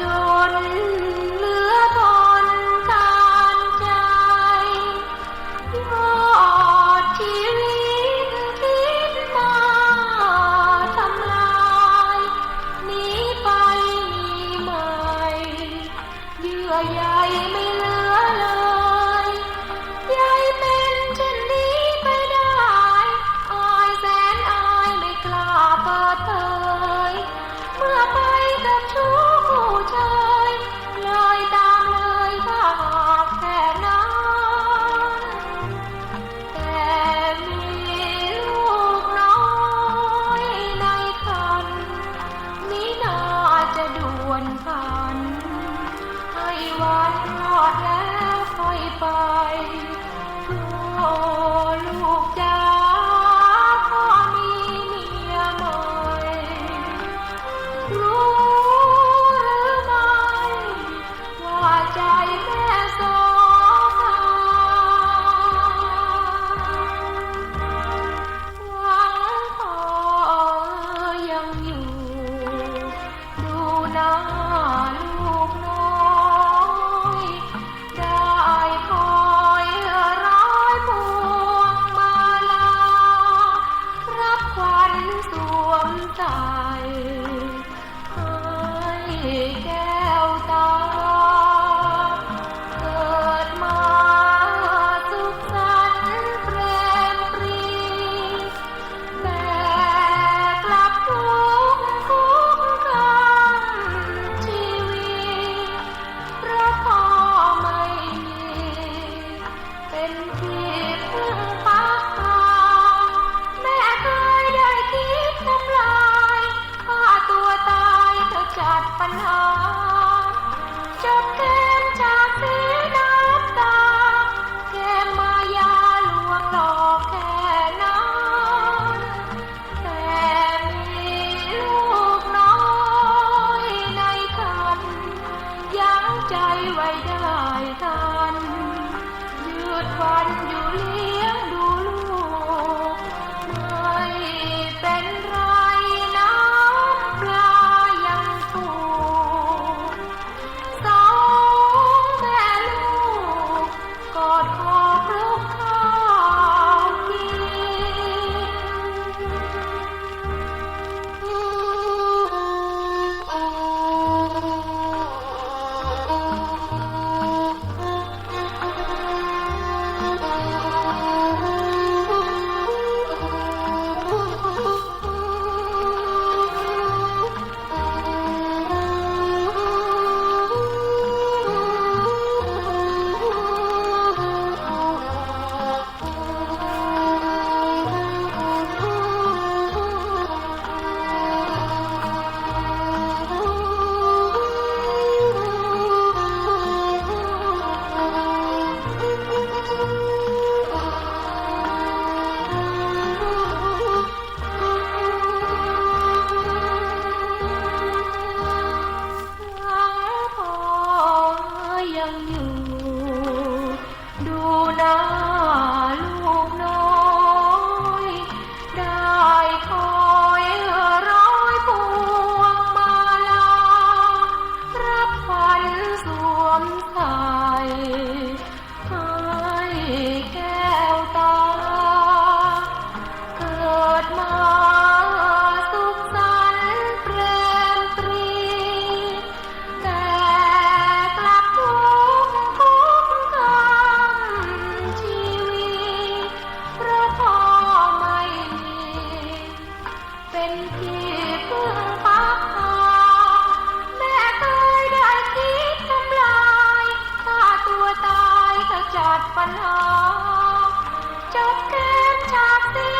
จน วนกันให้วันหอดแล้วค่อยไปทั่ Water. จอดปัญหาจับเกมฉากนี้